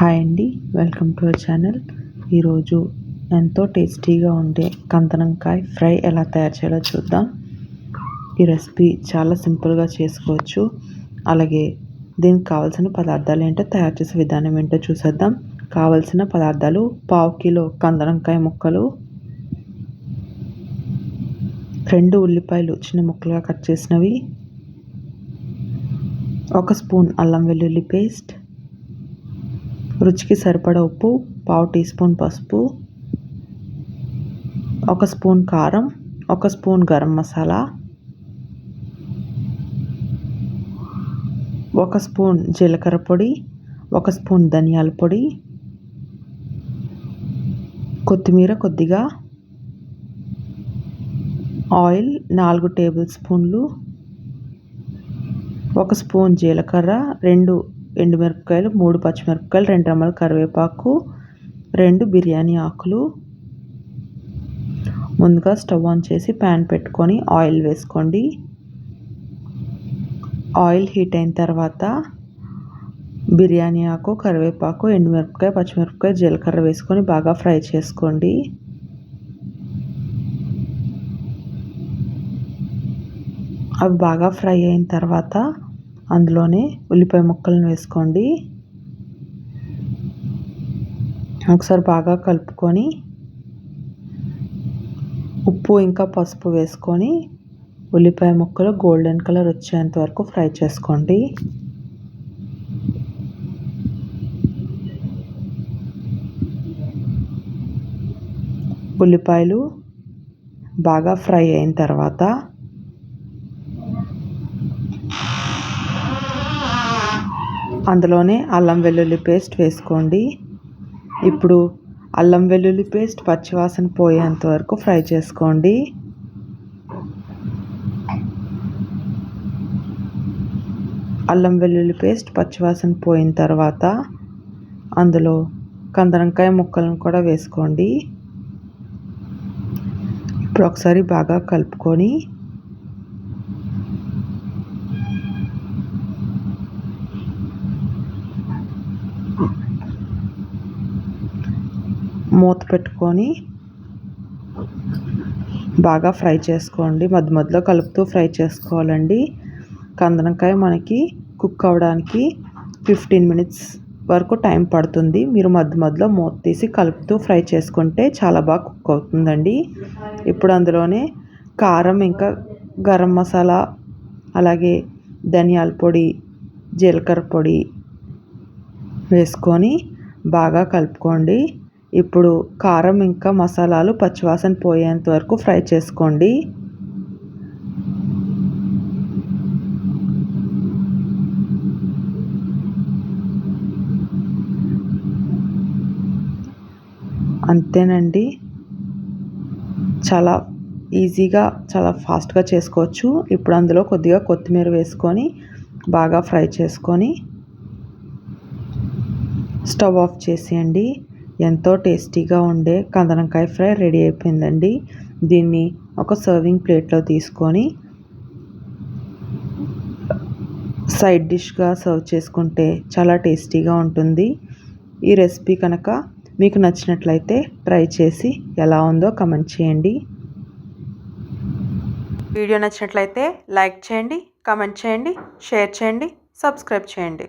Hi అండి welcome to our channel. ఈరోజు ఎంతో టేస్టీగా ఉండే కందనంకాయ ఫ్రై ఎలా తయారు చేయాలో చూద్దాం. ఈ రెసిపీ చాలా సింపుల్గా చేసుకోవచ్చు. అలాగే దీనికి కావాల్సిన పదార్థాలు ఏంటో తయారు చేసే విధానం ఏంటో చూసేద్దాం. కావలసిన పదార్థాలు పావు కిలో కందనంకాయ ముక్కలు రెండు ఉల్లిపాయలు చిన్న ముక్కలుగా కట్ చేసినవి ఒక స్పూన్ అల్లం వెల్లుల్లి పేస్ట్ రుచికి సరిపడ ఉప్పు పావు టీ స్పూన్ పసుపు ఒక స్పూన్ కారం ఒక స్పూన్ గరం మసాలా ఒక స్పూన్ జీలకర్ర పొడి ఒక స్పూన్ ధనియాల పొడి కొత్తిమీర కొద్దిగా ఆయిల్ నాలుగు టేబుల్ స్పూన్లు ఒక స్పూన్ జీలకర్ర రెండు ఎండుమిరపకాయలు మూడు పచ్చిమిరపకాయలు రెండు రెమ్మల కరివేపాకు రెండు బిర్యానీ ఆకులు. ముందుగా స్టవ్ ఆన్ చేసి ప్యాన్ పెట్టుకొని ఆయిల్ వేసుకోండి. ఆయిల్ హీట్ అయిన తర్వాత బిర్యానీ ఆకు కరివేపాకు ఎండుమిరపకాయ పచ్చిమిరపకాయ జీలకర్ర వేసుకొని బాగా ఫ్రై చేసుకోండి. అవి బాగా ఫ్రై అయిన తర్వాత అందులోనే ఉల్లిపాయ ముక్కలను వేసుకోండి. ఒకసారి బాగా కలుపుకొని ఉప్పు ఇంకా పసుపు వేసుకొని ఉల్లిపాయ ముక్కలు గోల్డెన్ కలర్ వచ్చేంత వరకు ఫ్రై చేసుకోండి. ఉల్లిపాయలు బాగా ఫ్రై అయిన తర్వాత అందులోనే అల్లం వెల్లుల్లి పేస్ట్ వేసుకోండి. ఇప్పుడు అల్లం వెల్లుల్లి పేస్ట్ పచ్చివాసన పోయేంత వరకు ఫ్రై చేసుకోండి. అల్లం వెల్లుల్లి పేస్ట్ పచ్చివాసన పోయిన తర్వాత అందులో కందరంకాయ ముక్కలను కూడా వేసుకోండి. ఇప్పుడు ఒకసారి బాగా కలుపుకొని మూత పెట్టుకొని బాగా ఫ్రై చేసుకోండి. మధ్య మధ్యలో కలుపుతూ ఫ్రై చేసుకోవాలండి. కందనకాయ మనకి కుక్ అవ్వడానికి ఫిఫ్టీన్ మినిట్స్ వరకు టైం పడుతుంది. మీరు మధ్య మధ్యలో మూత తీసి కలుపుతూ ఫ్రై చేసుకుంటే చాలా బాగా కుక్ అవుతుందండి. ఇప్పుడు అందులోనే కారం ఇంకా గరం మసాలా అలాగే ధనియాల పొడి జీలకర్ర పొడి వేసుకొని బాగా కలుపుకోండి. ఇప్పుడు కారం ఇంకా మసాలాలు పచ్చివాసన పోయేంత వరకు ఫ్రై చేసుకోండి. అంతేనండి. చాలా ఈజీగా చాలా ఫాస్ట్గా చేసుకోవచ్చు. ఇప్పుడు అందులో కొద్దిగా కొత్తిమీర వేసుకొని బాగా ఫ్రై చేసుకొని స్టవ్ ఆఫ్ చేసేయండి. ఎంతో టేస్టీగా ఉండే కందనంకాయ ఫ్రై రెడీ అయిపోయిందండి. దీన్ని ఒక సర్వింగ్ ప్లేట్లో తీసుకొని సైడ్ డిష్గా సర్వ్ చేసుకుంటే చాలా టేస్టీగా ఉంటుంది. ఈ రెసిపీ కనుక మీకు నచ్చినట్లయితే ట్రై చేసి ఎలా ఉందో కమెంట్ చేయండి. వీడియో నచ్చినట్లయితే లైక్ చేయండి కమెంట్ చేయండి షేర్ చేయండి సబ్స్క్రైబ్ చేయండి.